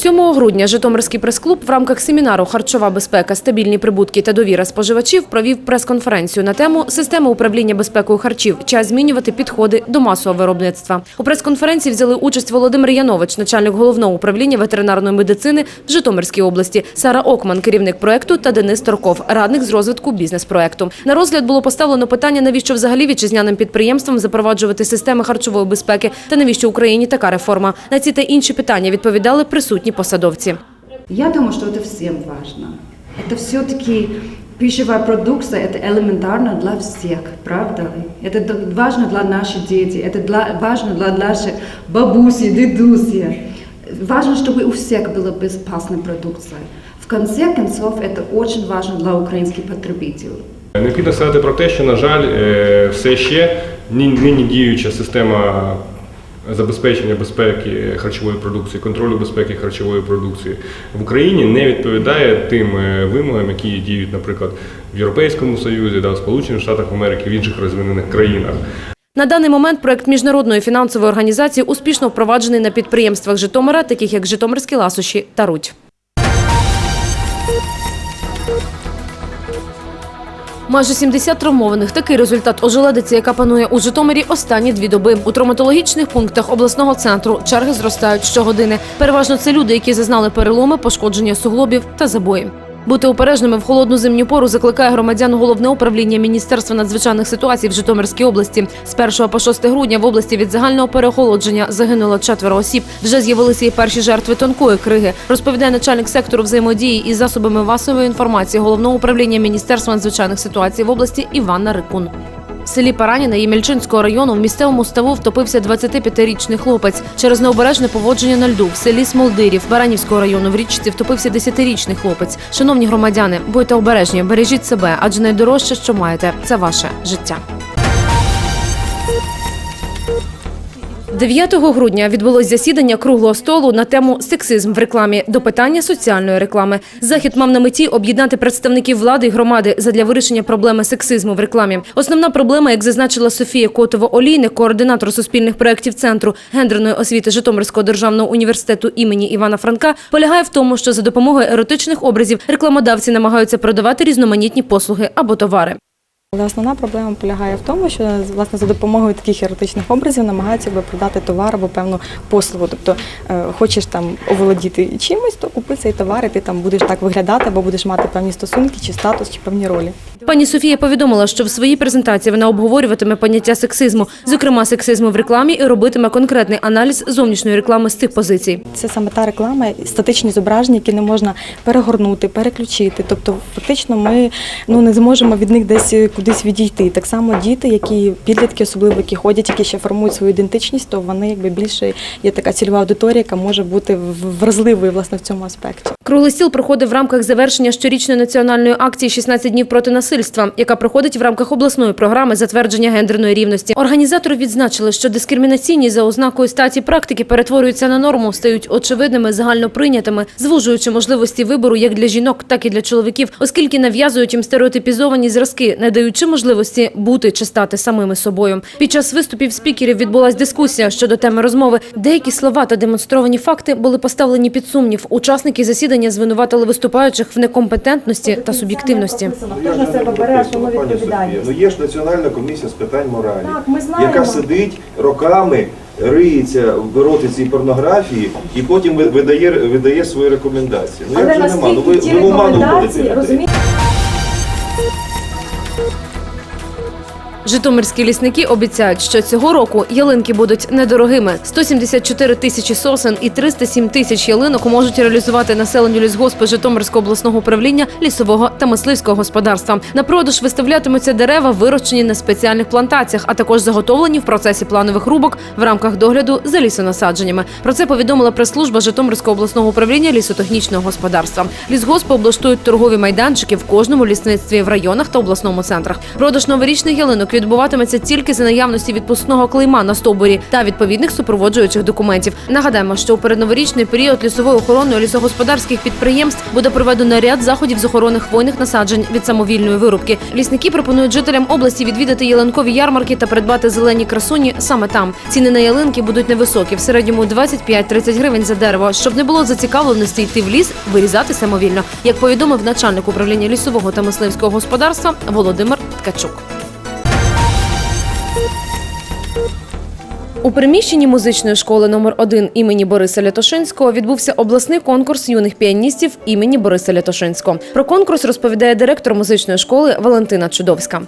7 грудня Житомирський прес-клуб в рамках семінару Харчова безпека, стабільні прибутки та довіра споживачів провів прес-конференцію на тему Система управління безпекою харчів. Час змінювати підходи до масового виробництва. У прес-конференції взяли участь Володимир Янович, начальник головного управління ветеринарної медицини в Житомирській області, Сара Окман, керівник проекту, та Денис Торков, радник з розвитку бізнес-проекту. На розгляд було поставлено питання, навіщо взагалі вітчизняним підприємствам запроваджувати системи харчової безпеки та навіщо Україні така реформа. На ці та інші питання відповідали присутні посадовці. Я думаю, что это всем важно. Это все-таки пищевая продукция, это элементарно для всех, правда? Это д- важно для наших детей, это для- важно для наших бабуси, дедуси. Важно, чтобы у всех была безопасная продукция. В конце концов, это очень важно для украинских потребителей. Необхідно сказати про те, що, на жаль, е, все ще ні- нині діюча система забезпечення безпеки харчової продукції, контролю безпеки харчової продукції в Україні не відповідає тим е, вимогам, які діють, наприклад, в Європейському Союзі, да, в Сполучених Штатах Америки, в інших розвинених країнах. На даний момент проект міжнародної фінансової організації успішно впроваджений на підприємствах Житомира, таких як Житомирські ласощі та Руть. Майже 70 травмованих. Такий результат ожеледиці, яка панує у Житомирі останні дві доби. У травматологічних пунктах обласного центру черги зростають щогодини. Переважно це люди, які зазнали переломи, пошкодження суглобів та забої. Бути обережними в холодну зимню пору закликає громадян головне управління Міністерства надзвичайних ситуацій в Житомирській області. З 1 по 6 грудня в області від загального переохолодження загинуло четверо осіб. Вже з'явилися і перші жертви тонкої криги. Розповідає начальник сектору взаємодії із засобами масової інформації головного управління Міністерства надзвичайних ситуацій в області Івана Рикун. Селі Параніна Ємельчинського району в місцевому ставу втопився 25-річний хлопець. Через необережне поводження на льду в селі Смолдирів Баранівського району в річці втопився 10-річний хлопець. Шановні громадяни, будьте обережні, бережіть себе, адже найдорожче, що маєте, це ваше життя. 9 грудня відбулось засідання круглого столу на тему сексизм в рекламі до питання соціальної реклами. Захід мав на меті об'єднати представників влади і громади задля вирішення проблеми сексизму в рекламі. Основна проблема, як зазначила Софія Котова-Олійник, координатор суспільних проєктів центру гендерної освіти Житомирського державного університету імені Івана Франка, полягає в тому, що за допомогою еротичних образів рекламодавці намагаються продавати різноманітні послуги або товари. Але основна проблема полягає в тому, що власне за допомогою таких еротичних образів намагаються якби, продати товар або певну послугу. Тобто е, хочеш там оволодіти чимось, то купи цей товар, і ти там будеш так виглядати, або будеш мати певні стосунки, чи статус, чи певні ролі. Пані Софія повідомила, що в своїй презентації вона обговорюватиме поняття сексизму, зокрема сексизму в рекламі, і робитиме конкретний аналіз зовнішньої реклами з цих позицій. Це саме та реклама, статичні зображення, які не можна перегорнути, переключити. Тобто, фактично, ми ну не зможемо від них десь кудись відійти. Так само діти, які підлітки, особливо які ходять, які ще формують свою ідентичність, то вони якби більше є така цільова аудиторія, яка може бути вразливою власне в цьому аспекті. Круглий стіл проходив в рамках завершення щорічної національної акції «16 днів проти насильства, яка проходить в рамках обласної програми затвердження гендерної рівності. Організатори відзначили, що дискримінаційні за ознакою статі практики перетворюються на норму, стають очевидними, загальноприйнятими, звужуючи можливості вибору як для жінок, так і для чоловіків, оскільки нав'язують їм стереотипізовані зразки, не даючи можливості бути чи стати самими собою. Під час виступів спікерів відбулась дискусія щодо теми розмови. Деякі слова та демонстровані факти були поставлені під сумнів. Учасники засідання звинуватили виступаючих в некомпетентності та суб'єктивності. Хто ж на себе бере основну відповідальність? Ну є ж Національна комісія з питань моралі, Так, ми знаємо. яка сидить роками, риється в еротиці і порнографії і потім ви- видає, видає свої рекомендації. Ну Але як же нема? Ну ви, наскільки ті ви оману розумієте? Житомирські лісники обіцяють, що цього року ялинки будуть недорогими. 174 тисячі сосен і 307 тисяч ялинок можуть реалізувати населенню лісгоспи Житомирського обласного управління лісового та мисливського господарства. На продаж виставлятимуться дерева, вирощені на спеціальних плантаціях, а також заготовлені в процесі планових рубок в рамках догляду за лісонасадженнями. Про це повідомила прес-служба Житомирського обласного управління лісотехнічного господарства. Лісгоспи облаштують торгові майданчики в кожному лісництві в районах та обласному центрах. Продаж новорічних ялинок відбуватиметься тільки за наявності відпускного клейма на стовбурі та відповідних супроводжуючих документів. Нагадаємо, що у передноворічний період лісовою охороною лісогосподарських підприємств буде проведено ряд заходів з охорони хвойних насаджень від самовільної вирубки. Лісники пропонують жителям області відвідати ялинкові ярмарки та придбати зелені красуні саме там. Ціни на ялинки будуть невисокі, в середньому 25-30 гривень за дерево. Щоб не було зацікавленості йти в ліс, вирізати самовільно, як повідомив начальник управління лісового та мисливського господарства Володимир Ткачук. У приміщенні музичної школи номер 1 імені Бориса Лятошинського відбувся обласний конкурс юних піаністів імені Бориса Лятошинського. Про конкурс розповідає директор музичної школи Валентина Чудовська.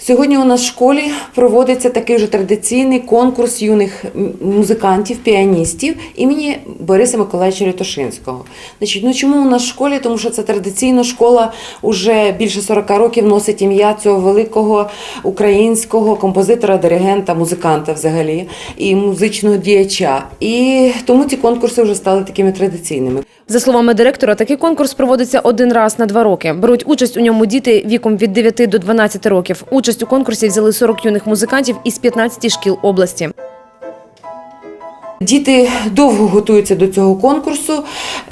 Сьогодні у нас в школі проводиться такий вже традиційний конкурс юних музикантів, піаністів імені Бориса Миколаївича Лятошинського. Значить, ну чому у нас в школі? Тому що це традиційно школа вже більше 40 років носить ім'я цього великого українського композитора, диригента, музиканта взагалі і музичного діяча. І тому ці конкурси вже стали такими традиційними. За словами директора, такий конкурс проводиться один раз на два роки. Беруть участь у ньому діти віком від 9 до 12 років. Участь у конкурсі взяли 40 юних музикантів із 15 шкіл області. Діти довго готуються до цього конкурсу,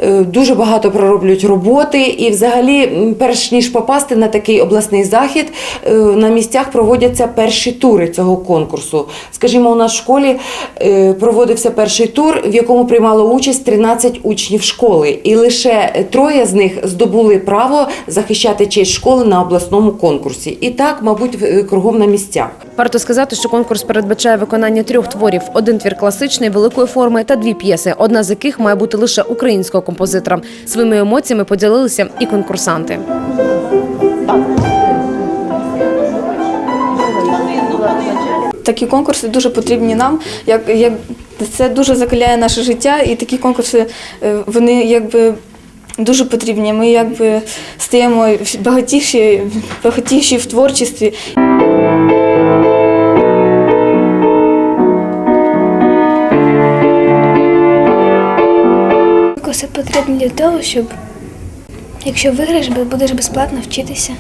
е, дуже багато пророблюють роботи, і взагалі, перш ніж попасти на такий обласний захід, е, на місцях проводяться перші тури цього конкурсу. Скажімо, у нас в школі е, проводився перший тур, в якому приймало участь 13 учнів школи, і лише троє з них здобули право захищати честь школи на обласному конкурсі. І так, мабуть, кругом на місцях. Варто сказати, що конкурс передбачає виконання трьох творів: один твір класичний, великої форми та дві п'єси, одна з яких має бути лише українського композитора. Своїми емоціями поділилися і конкурсанти. Такі конкурси дуже потрібні нам. Як, як це дуже закаляє наше життя, і такі конкурси е, вони якби дуже потрібні. Ми якби стаємо багатіші, багатіші в творчості. Конкурси потрібно для того, щоб якщо виграєш, будеш безплатно вчитися.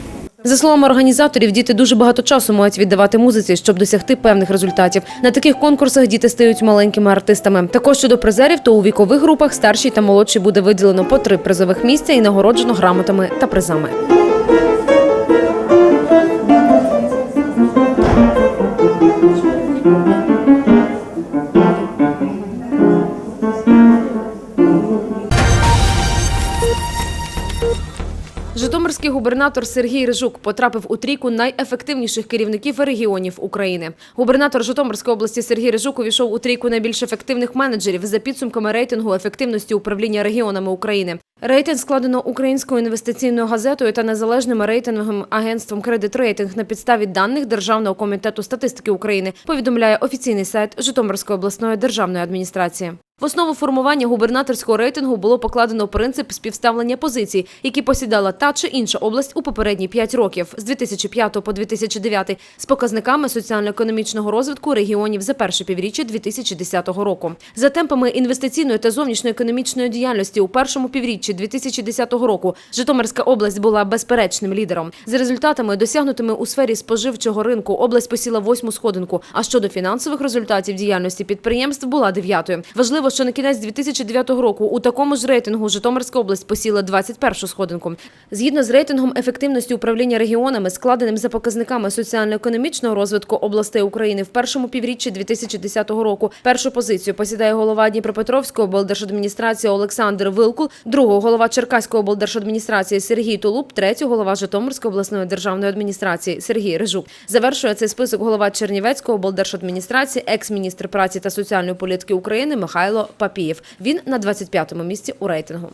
За словами організаторів, діти дуже багато часу мають віддавати музиці, щоб досягти певних результатів. На таких конкурсах діти стають маленькими артистами. Також щодо призерів, то у вікових групах старший та молодший буде виділено по три призових місця і нагороджено грамотами та призами. Житомирський губернатор Сергій Рижук потрапив у трійку найефективніших керівників регіонів України. Губернатор Житомирської області Сергій Рижук увійшов у трійку найбільш ефективних менеджерів за підсумками рейтингу ефективності управління регіонами України. Рейтинг складено українською інвестиційною газетою та незалежним рейтинговим агентством Кредит Рейтинг на підставі даних Державного комітету статистики України. Повідомляє офіційний сайт Житомирської обласної державної адміністрації. В основу формування губернаторського рейтингу було покладено принцип співставлення позицій, які посідала та чи інша область у попередні 5 років з 2005 по 2009 з показниками соціально-економічного розвитку регіонів за перше півріччя 2010 року. За темпами інвестиційної та зовнішньоекономічної діяльності у першому півріччі 2010 року Житомирська область була безперечним лідером. За результатами, досягнутими у сфері споживчого ринку, область посіла восьму сходинку. А щодо фінансових результатів діяльності підприємств була дев'ятою. Важливо, що на кінець 2009 року у такому ж рейтингу Житомирська область посіла 21-шу сходинку. Згідно з рейтингом ефективності управління регіонами, складеним за показниками соціально-економічного розвитку областей України в першому півріччі 2010 року, першу позицію посідає голова Дніпропетровської облдержадміністрації Олександр Вилкул, другого голова Черкаської облдержадміністрації Сергій Тулуб, третього голова Житомирської обласної державної адміністрації Сергій Рижук. Завершує цей список голова Чернівецької облдержадміністрації, екс-міністр праці та соціальної політики України Михайло Папієв. Він на 25-му місці у рейтингу.